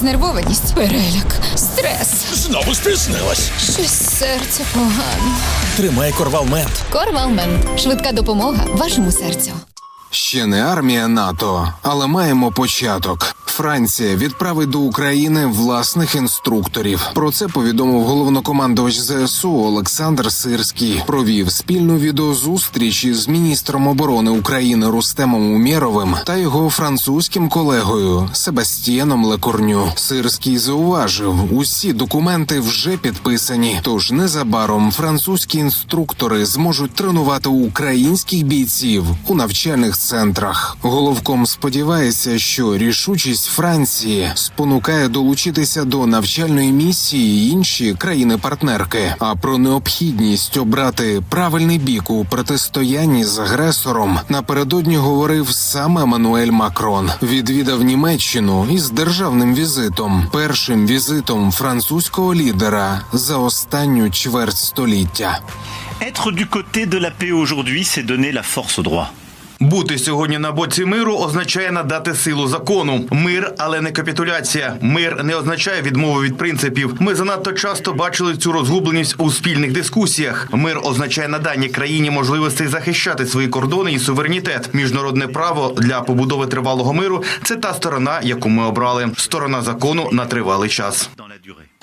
Знервованість, переляк, стрес. Знову стиснилась. Щось серце погано. Тримай корвалмент. Корвалмент. Швидка допомога вашому серцю. Ще не армія НАТО, але маємо початок. Франція відправить до України власних інструкторів. Про це повідомив головнокомандувач ЗСУ Олександр Сирський. Провів спільну відеозустріч із міністром оборони України Рустемом Умєровим та його французьким колегою Себастьєном Лекорню. Сирський зауважив, усі документи вже підписані. Тож незабаром французькі інструктори зможуть тренувати українських бійців у навчальних центрах. Головком сподівається, що рішучість Франції спонукає долучитися до навчальної місії інші країни-партнерки. А про необхідність обрати правильний бік у протистоянні з агресором напередодні говорив сам Еммануель Макрон. Відвідав Німеччину із державним візитом, першим візитом французького лідера за останню чверть століття. Être du côté de la paix aujourd'hui, c'est donner la force au droit. Бути сьогодні на боці миру означає надати силу закону. Мир, але не капітуляція. Мир не означає відмову від принципів. Ми занадто часто бачили цю розгубленість у спільних дискусіях. Мир означає надання країні можливостей захищати свої кордони і суверенітет. Міжнародне право для побудови тривалого миру це та сторона, яку ми обрали. Сторона закону на тривалий час.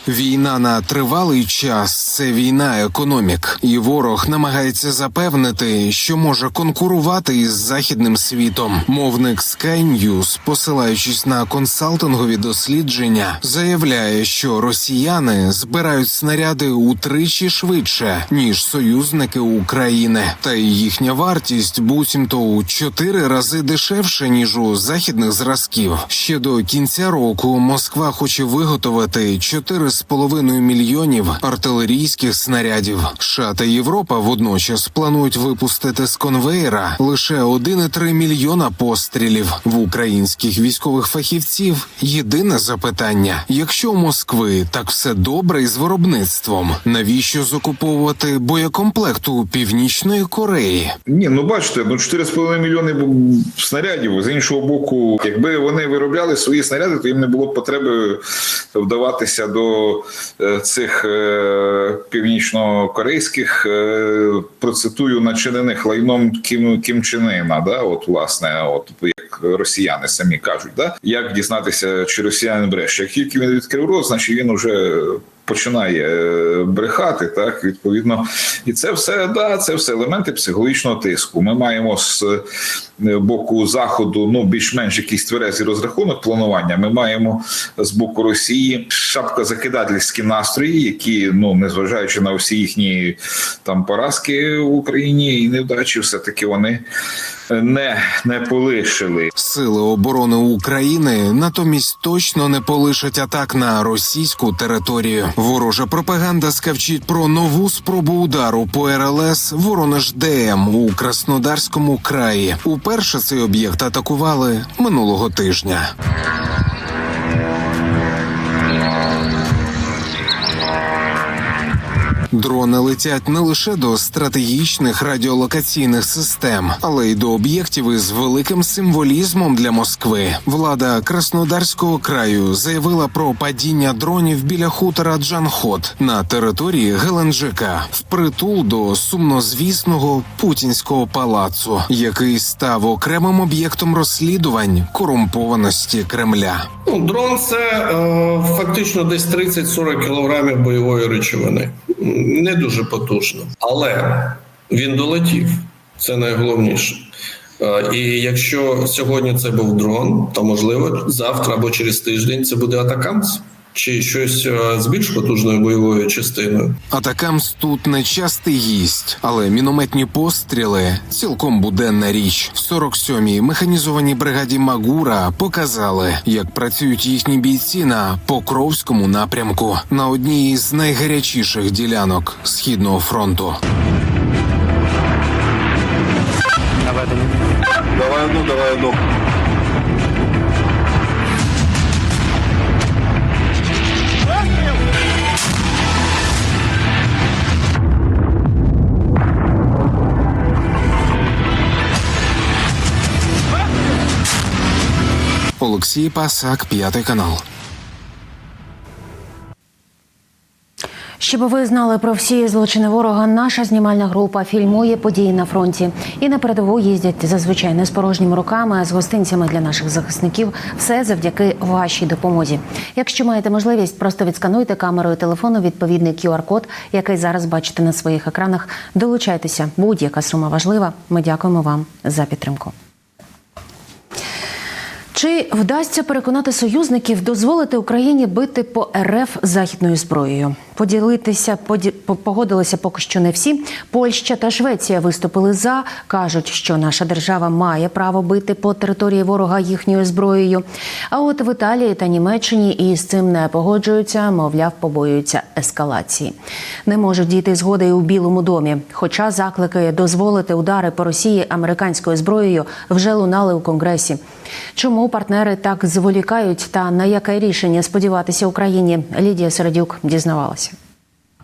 Війна на тривалий час це війна економік, і ворог намагається запевнити, що може конкурувати із західним світом. Мовник Sky News, посилаючись на консалтингові дослідження, заявляє, що росіяни збирають снаряди утричі швидше ніж союзники України, та й їхня вартість буцімто у чотири рази дешевше ніж у західних зразків. Ще до кінця року Москва хоче виготовити 4,5 мільйонів артилерійських снарядів. США та Європа водночас планують випустити з конвейера лише 1,3 мільйона пострілів. В українських військових фахівців єдине запитання: якщо у Москви так все добре із виробництвом, навіщо закуповувати боєкомплект у північної Кореї? Ні, ну бачите, ну 4,5 мільйони снарядів. З іншого боку, якби вони виробляли свої снаряди, то їм не було б потреби вдаватися до е, цих е, північно-корейських е, процитую начинених лайном Кім, Кім Чен да, от власне, от як росіяни самі кажуть, да, як дізнатися, чи росіянин бреше. Як тільки він відкрив рот, значить він уже починає брехати, так відповідно, і це все да, це все елементи психологічного тиску. Ми маємо з боку заходу ну більш-менш якийсь тверезий розрахунок планування. Ми маємо з боку Росії шапкозакидательські настрої, які ну незважаючи на всі їхні там поразки в Україні і невдачі, все таки вони не, не полишили. Сили оборони України натомість точно не полишать атак на російську територію. Ворожа пропаганда скавчить про нову спробу удару по РЛС Воронеж ДМ у Краснодарському краї. Уперше цей об'єкт атакували минулого тижня. Дрони летять не лише до стратегічних радіолокаційних систем, але й до об'єктів із великим символізмом для Москви. Влада Краснодарського краю заявила про падіння дронів біля хутора Джанхот на території Геленджика, впритул до сумнозвісного путінського палацу, який став окремим об'єктом розслідувань корумпованості Кремля. Ну, дрон це е, фактично десь 30-40 кілограмів бойової речовини. Не дуже потужно, але він долетів. Це найголовніше. Е, і якщо сьогодні це був дрон, то можливо завтра або через тиждень це буде атакамс чи щось е, з більш потужною бойовою частиною. Атакамс тут не частий гість, але мінометні постріли цілком буденна річ. В 47-й механізованій бригаді Магура показали, як працюють їхні бійці на Покровському напрямку на одній із найгарячіших ділянок східного фронту. Давай одну, давай одну. Олексій Пасак, п'ятий канал. Щоб ви знали про всі злочини ворога, наша знімальна група фільмує події на фронті і на передову їздять зазвичай не з порожніми руками, а з гостинцями для наших захисників. Все завдяки вашій допомозі. Якщо маєте можливість, просто відскануйте камерою телефону відповідний QR-код, який зараз бачите на своїх екранах. Долучайтеся, будь-яка сума важлива. Ми дякуємо вам за підтримку. Чи вдасться переконати союзників дозволити Україні бити по РФ західною зброєю? Поділитися поді... погодилися поки що не всі. Польща та Швеція виступили за, кажуть, що наша держава має право бити по території ворога їхньою зброєю. А от в Італії та Німеччині із цим не погоджуються, мовляв, побоюються ескалації. Не можуть дійти згоди і у Білому домі. Хоча заклики дозволити удари по Росії американською зброєю вже лунали у Конгресі. Чому партнери так зволікають та на яке рішення сподіватися Україні? Лідія Середюк дізнавалася.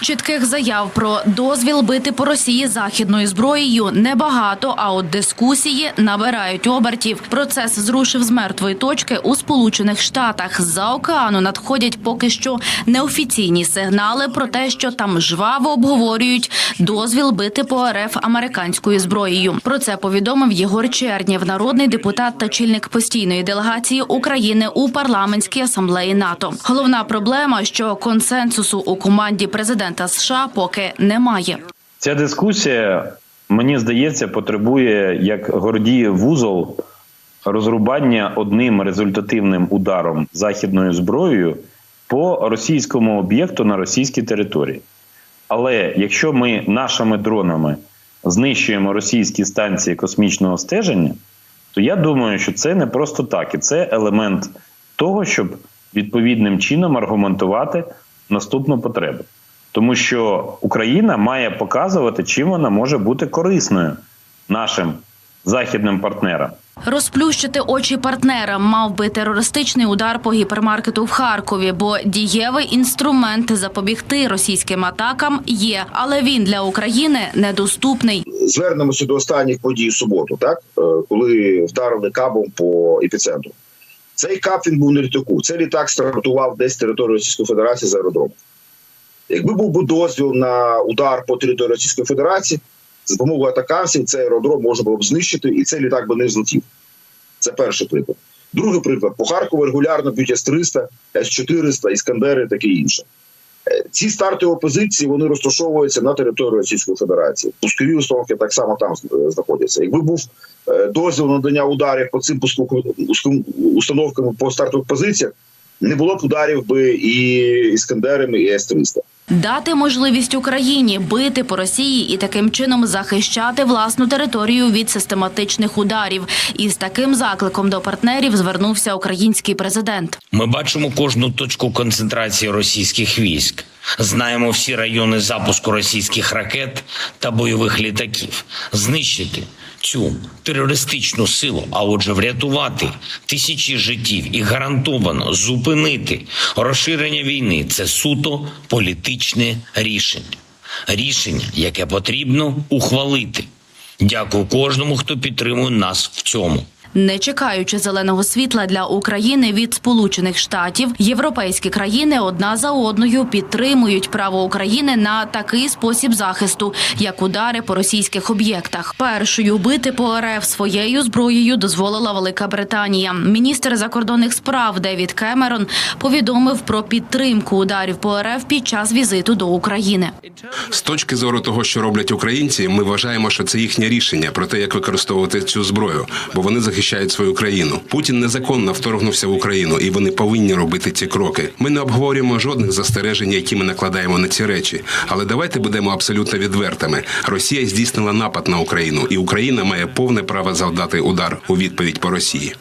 Чітких заяв про дозвіл бити по Росії західною зброєю небагато, а от дискусії набирають обертів. Процес зрушив з мертвої точки у Сполучених Штатах. З-за океану надходять поки що неофіційні сигнали про те, що там жваво обговорюють дозвіл бити по РФ американською зброєю. Про це повідомив Єгор Чернєв, народний депутат та чільник постійної делегації України у парламентській асамблеї НАТО. Головна проблема, що консенсусу у команді президента США поки немає. Ця дискусія, мені здається, потребує як Гордієв вузол розрубання одним результативним ударом західною зброєю по російському об'єкту на російській території. Але якщо ми нашими дронами знищуємо російські станції космічного стеження, то я думаю, що це не просто так, і це елемент того, щоб відповідним чином аргументувати наступну потребу. Тому що Україна має показувати, чим вона може бути корисною нашим західним партнерам. Розплющити очі партнерам мав би терористичний удар по гіпермаркету в Харкові, бо дієвий інструмент запобігти російським атакам є, але він для України недоступний. звернемося до останніх подій в суботу, так Е, коли вдарили кабом по епіцентру. Цей кап він був на літаку. Цей літак стартував десь з території Російської Федерації з аеродрому. Якби був би дозвіл на удар по території Російської Федерації, за допомогою атакамсів цей аеродром можна було б знищити, і цей літак би не злетів. Це перший приклад. Другий приклад: по Харкову регулярно б'ють С-300, С-400, Іскандери, таке інше. Е, Ці старти опозиції вони розташовуються на території Російської Федерації. Пускові установки так само там е, знаходяться. Якби був е, дозвіл на надання ударів по цим установкам по стартових позиціях, не було б ударів би і іскандерами, і С-300. Дати можливість Україні бити по Росії і таким чином захищати власну територію від систематичних ударів. І з таким закликом до партнерів звернувся український президент. Ми бачимо кожну точку концентрації російських військ. Знаємо всі райони запуску російських ракет та бойових літаків. Знищити цю терористичну силу, а отже, врятувати тисячі життів і гарантовано зупинити розширення війни це суто політичне рішення. Рішення, яке потрібно ухвалити. Дякую кожному, хто підтримує нас в цьому. Не чекаючи зеленого світла для України від Сполучених Штатів, європейські країни одна за одною підтримують право України на такий спосіб захисту, як удари по російських об'єктах. Першою бити по РФ своєю зброєю дозволила Велика Британія. Міністр закордонних справ Девід Кемерон повідомив про підтримку ударів по РФ під час візиту до України. З точки зору того, що роблять українці, ми вважаємо, що це їхнє рішення про те, як використовувати цю зброю, бо вони захищають свою країну. Путін незаконно вторгнувся в Україну, і вони повинні робити ці кроки. Ми не обговорюємо жодних застережень, які ми накладаємо на ці речі. Але давайте будемо абсолютно відвертими. Росія здійснила напад на Україну, і Україна має повне право завдати удар у відповідь по Росії.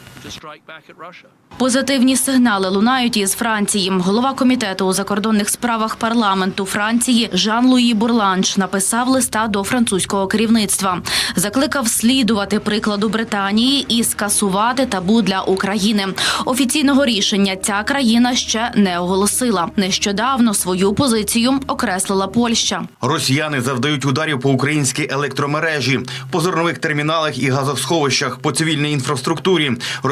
Позитивні сигнали лунають із Франції. Голова комітету у закордонних справах парламенту Франції Жан-Луї Бурланш написав листа до французького керівництва. Закликав слідувати прикладу Британії і скасувати табу для України. Офіційного рішення ця країна ще не оголосила. Нещодавно свою позицію окреслила Польща. Росіяни завдають ударів по українській електромережі, по зернових терміналах і газосховищах, по цивільній інфраструктурі.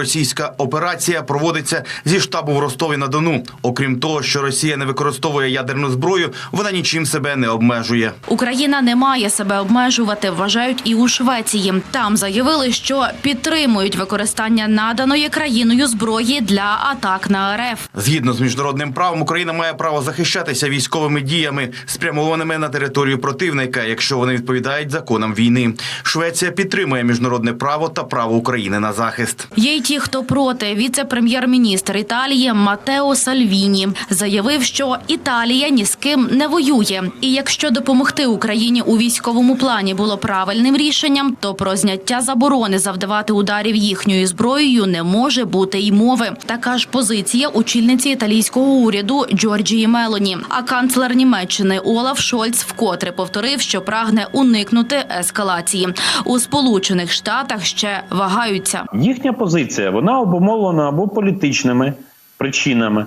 Російська операція проводиться зі штабу в Ростові на Дону. Окрім того, що Росія не використовує ядерну зброю, вона нічим себе не обмежує. Україна не має себе обмежувати, вважають і у Швеції. Там заявили, що підтримують використання наданої країною зброї для атак на РФ. Згідно з міжнародним правом, Україна має право захищатися військовими діями, спрямованими на територію противника, якщо вони відповідають законам війни. Швеція підтримує міжнародне право та право України на захист. Є й ті, хто проти. Віце-прем'єр-міністр Італії Матео Сальвіні заявив, що Італія ні з ким не воює. І якщо допомогти Україні у військовому плані було правильним рішенням, то про зняття заборони завдавати ударів їхньою зброєю не може бути й мови. Така ж позиція очільниці італійського уряду Джорджії Мелоні. А канцлер Німеччини Олаф Шольц вкотре повторив, що прагне уникнути ескалації. У Сполучених Штатах ще вагаються. Їхня позиція вона обумовлена або політичними причинами,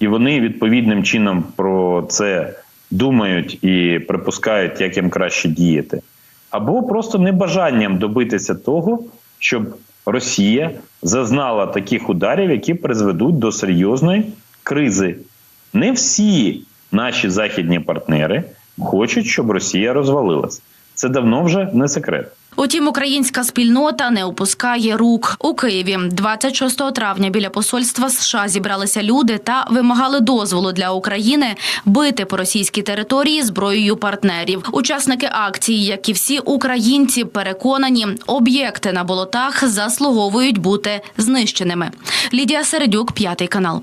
і вони відповідним чином про це думають і припускають, як їм краще діяти, або просто небажанням добитися того, щоб Росія зазнала таких ударів, які призведуть до серйозної кризи. Не всі наші західні партнери хочуть, щоб Росія розвалилась. Це давно вже не секрет. Утім, українська спільнота не опускає рук у Києві. 26 травня біля посольства США зібралися люди та вимагали дозволу для України бити по російській території зброєю партнерів. Учасники акції, як і всі українці, переконані, об'єкти на болотах заслуговують бути знищеними. Лідія Середюк, п'ятий канал.